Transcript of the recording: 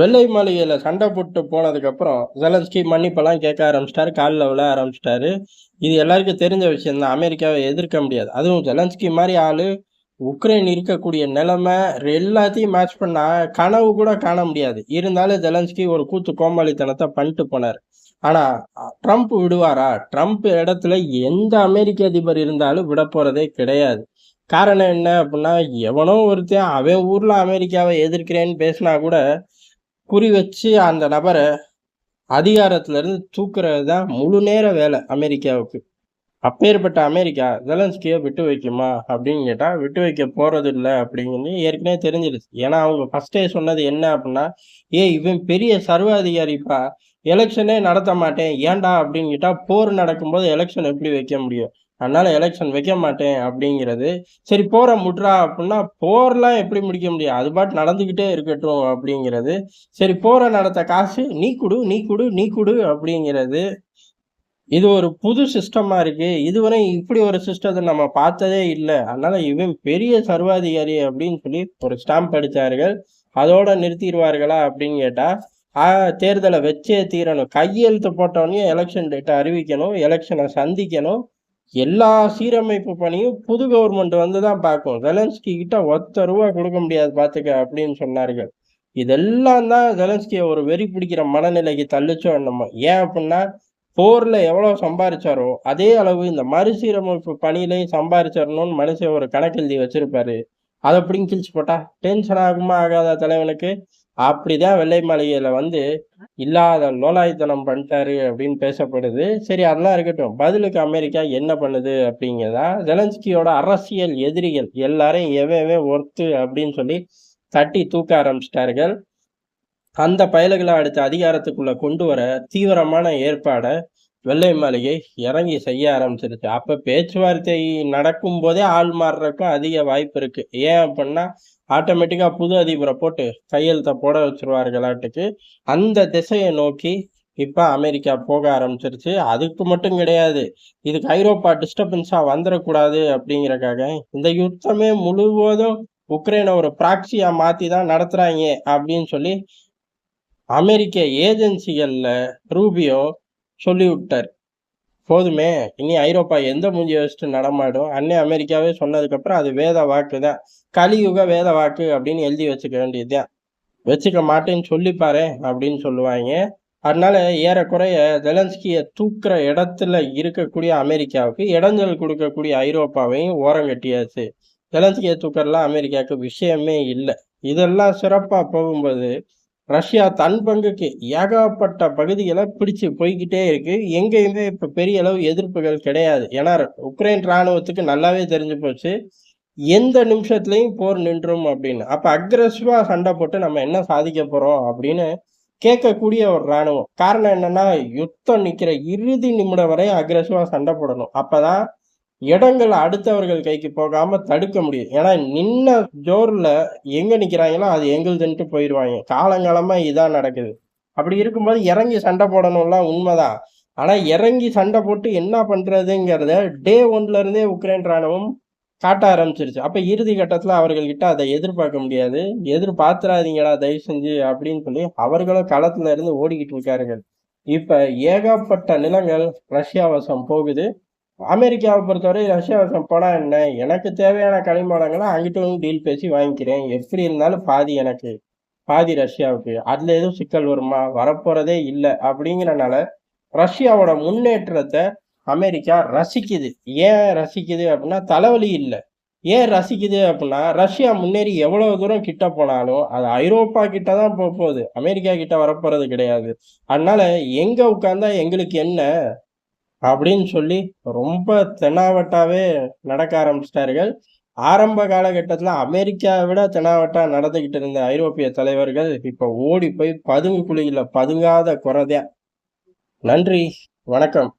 வெள்ளை மாளிகையில் சண்டை போட்டு போனதுக்கப்புறம் ஜெலன்ஸ்கி மன்னிப்பெல்லாம் கேட்க ஆரம்பிச்சிட்டாரு. காலில் விழ ஆரம்பிச்சிட்டாரு. இது எல்லாருக்கும் தெரிஞ்ச விஷயம் தான் அமெரிக்காவை எதிர்க்க முடியாது. அதுவும் ஜெலன்ஸ்கி மாதிரி ஆள் உக்ரைன் இருக்கக்கூடிய நிலைமை எல்லாத்தையும் மேட்ச் பண்ணா கனவு கூட காண முடியாது. இருந்தாலும் ஜெலன்ஸ்கி ஒரு கூத்து கோமாளித்தனத்தை பண்ணிட்டு போனார். ஆனால் ட்ரம்ப் விடுவாரா? ட்ரம்ப் இடத்துல எந்த அமெரிக்க அதிபர் இருந்தாலும் விட போகிறதே கிடையாது. காரணம் என்ன அப்படின்னா எவனோ ஒருத்தன் அவன் ஊரில் அமெரிக்காவை எதிர்க்கிறேன்னு பேசினா கூட குறி வச்சு அந்த நபரை அதிகாரத்திலேருந்து தூக்குறது தான் முழு நேர வேலை அமெரிக்காவுக்கு. அப்பேற்பட்ட அமெரிக்கா ஜெலன்ஸ்கியை விட்டு வைக்குமா? அப்படின்னு கேட்டால் விட்டு வைக்க போகிறது இல்லை அப்படிங்கிறது ஏற்கனவே தெரிஞ்சிருச்சு. ஏன்னா அவங்க ஃபஸ்ட்டே சொன்னது என்ன அப்படின்னா ஏ இவன் பெரிய சர்வாதிகாரிப்பா எலெக்ஷனே நடத்த மாட்டேன் ஏன்டா? அப்படின்னு கேட்டால் போர் நடக்கும்போது எலெக்ஷன் எப்படி வைக்க முடியும்? அதனால எலெக்ஷன் வைக்க மாட்டேன் அப்படிங்கிறது. சரி போரை முட்றா அப்படின்னா போர்லாம் எப்படி முடிக்க முடியும்? அது பாட்டு நடந்துக்கிட்டே இருக்கட்டும் அப்படிங்கிறது. சரி போரை நடத்த காசு நீ குடு நீ குடு நீ குடு அப்படிங்கிறது. இது ஒரு புது சிஸ்டமா இருக்கு. இதுவரை இப்படி ஒரு சிஸ்டத்தை நம்ம பார்த்ததே இல்லை. அதனால இவன் பெரிய சர்வாதிகாரி அப்படின்னு சொல்லி ஒரு ஸ்டாம்ப் அடித்தார்கள் அதோட நிறுத்திடுவார்களா அப்படின்னு கேட்டா தேர்தலை வச்சே தீரணும். கையெழுத்து போட்டவனே எலெக்ஷன் டேட்டை அறிவிக்கணும் எலெக்ஷனை சந்திக்கணும். எல்லா சீரமைப்பு பணியும் புது கவர்மெண்ட் வந்து தான் பார்க்கும். ஜெலன்ஸ்கி கிட்ட ஒத்த ரூபா கொடுக்க முடியாது பார்த்துக்க அப்படின்னு சொன்னார்கள். இதெல்லாம் தான் ஜெலன்ஸ்கியை ஒரு வெறி பிடிக்கிற மனநிலைக்கு தள்ளிச்சோ என்னமோ. ஏன் அப்படின்னா போர்ல எவ்வளவு சம்பாரிச்சாரோ அதே அளவு இந்த மறுசீரமைப்பு பணியிலையும் சம்பாரிச்சிடணும்னு மனுஷன் ஒரு கணக்கெழுதி வச்சிருப்பாரு. அதை அப்படின்னு கிழிச்சு போட்டா டென்ஷன் ஆகுமா ஆகாத தலைவனுக்கு? அப்படிதான் வெள்ளை மாளிகையில வந்து இல்லாத லோலாய்த்தனம் பண்ணிட்டாரு அப்படின்னு பேசப்படுது. சரி அதெல்லாம் இருக்கட்டும். பதிலுக்கு அமெரிக்கா என்ன பண்ணுது அப்படிங்கிறதா ஜெலன்ஸ்கியோட அரசியல் எதிரிகள் எல்லாரையும் எவ்வளவே ஒர்த்து அப்படின்னு சொல்லி தட்டி தூக்க ஆரம்பிச்சிட்டார்கள். அந்த பயல்களை அடுத்த அதிகாரத்துக்குள்ள கொண்டு வர தீவிரமான ஏற்பாடை வெள்ளை மாளிகை இறங்கி செய்ய ஆரம்பிச்சிருச்சு. அப்ப பேச்சுவார்த்தை நடக்கும் போதே ஆள் மாறுறதுக்கும் அதிக வாய்ப்பு இருக்கு. ஏன் அப்படின்னா ஆட்டோமேட்டிக்கா புது அதிபரை போட்டு கையெழுத்த போட வச்சிருவார்களாட்டுக்கு. அந்த திசையை நோக்கி இப்ப அமெரிக்கா போக ஆரம்பிச்சிருச்சு. அதுக்கு மட்டும் கிடையாது. இதுக்கு ஐரோப்பா டிஸ்டர்பன்ஸா வந்துடக்கூடாது அப்படிங்கறக்காக இந்த யுத்தமே முழுவதும் உக்ரைனை ஒரு பிராக்சியா மாத்தி தான் நடத்துறாங்க அப்படின்னு சொல்லி அமெரிக்க ஏஜென்சிகள்ல ரூபியோ சொல்லிவிட்டார். போதுமே இனி ஐரோப்பா எந்த மூஞ்சி வச்சுட்டு நடமாடும்? அன்னை அமெரிக்காவே சொன்னதுக்கப்புறம் அது வேத வாக்கு தான். கலியுக வேத வாக்கு அப்படின்னு எழுதி வச்சுக்க வேண்டியதுதான் வச்சுக்க மாட்டேன்னு சொல்லிப்பாரு அப்படின்னு சொல்லுவாங்க. அதனால ஏறக்குறைய ஜெலன்ஸ்கியை தூக்குற இடத்துல இருக்கக்கூடிய அமெரிக்காவுக்கு இடைஞ்சல் கொடுக்கக்கூடிய ஐரோப்பாவையும் ஓரம் கட்டியாச்சு. ஜெலன்ஸ்கியை தூக்கறலாம் அமெரிக்காவுக்கு விஷயமே இல்லை. இதெல்லாம் சிறப்பாக போகும்போது ரஷ்யா தன் பங்குக்கு ஏகப்பட்ட பகுதிகளை பிடிச்சு போய்கிட்டே இருக்கு. எங்கேயுமே இப்போ பெரிய அளவு எதிர்ப்புகள் கிடையாது. ஏன்னா உக்ரைன் இராணுவத்துக்கு நல்லாவே தெரிஞ்சு போச்சு. எந்த நிமிஷத்துலையும் போர் நின்றும் அப்படின்னு. அப்போ அக்ரஸிவாக சண்டை போட்டு நம்ம என்ன சாதிக்க போகிறோம் அப்படின்னு கேட்கக்கூடிய ஒரு இராணுவம். காரணம் என்னன்னா யுத்தம் நிற்கிற இறுதி நிமிடம் வரை அக்ரஸிவாக சண்டை போடணும். அப்போதான் இடங்கள் அடுத்தவர்கள் கைக்கு போகாம தடுக்க முடியும். ஏன்னா நின்ன ஜோர்ல எங்க நிக்கிறாங்களோ அது எங்களுதுன்ட்டு போயிடுவாங்க காலங்காலமா இதான் நடக்குது. அப்படி இருக்கும்போது இறங்கி சண்டை போடணும்லாம் உண்மைதான். ஆனா இறங்கி சண்டை போட்டு என்ன பண்றதுங்கிறத டே ஒன்ல இருந்தே உக்ரைன் ராணுவம் காட்ட ஆரம்பிச்சிருச்சு. அப்ப இறுதி கட்டத்துல அவர்கள்கிட்ட அதை எதிர்பார்க்க முடியாது. எதிர்பார்த்துறாதீங்கடா தயவு செஞ்சு அப்படின்னு சொல்லி அவர்களும் களத்துல இருந்து ஓடிக்கிட்டு இருக்காருங்கள் இப்ப ஏகப்பட்ட நிலங்கள் ரஷ்யா வசம் போகுது. அமெரிக்காவை பொறுத்தவரை ரஷ்யா வசம் போனால் என்ன? எனக்கு தேவையான கனிமவளங்களை அங்கிட்டும் டீல் பேசி வாங்கிக்கிறேன். எப்படி இருந்தாலும் பாதி எனக்கு பாதி ரஷ்யாவுக்கு. அதில் எதுவும் சிக்கல் வருமா? வரப்போகிறதே இல்லை. அப்படிங்கிறனால ரஷ்யாவோட முன்னேற்றத்தை அமெரிக்கா ரசிக்குது. ஏன் ரசிக்குது அப்படின்னா தலைவலி இல்லை. ஏன் ரசிக்குது அப்படின்னா ரஷ்யா முன்னேறி எவ்வளோ தூரம் கிட்ட போனாலும் அது ஐரோப்பா கிட்ட தான் போக போகுது. அமெரிக்கா கிட்ட வரப்போகிறது கிடையாது. அதனால எங்கே உட்காந்தா எங்களுக்கு என்ன? அப்படின்னு சொல்லி ரொம்ப தென்னாவட்டாவே நடக்க ஆரம்பிச்சிட்டார்கள். ஆரம்ப காலகட்டத்தில் அமெரிக்காவை விட தெனாவட்டா நடந்துக்கிட்டு இருந்த ஐரோப்பிய தலைவர்கள் இப்போ ஓடி போய் பதுங்கு குழியில் பதுங்காத குறதே நன்றி வணக்கம்.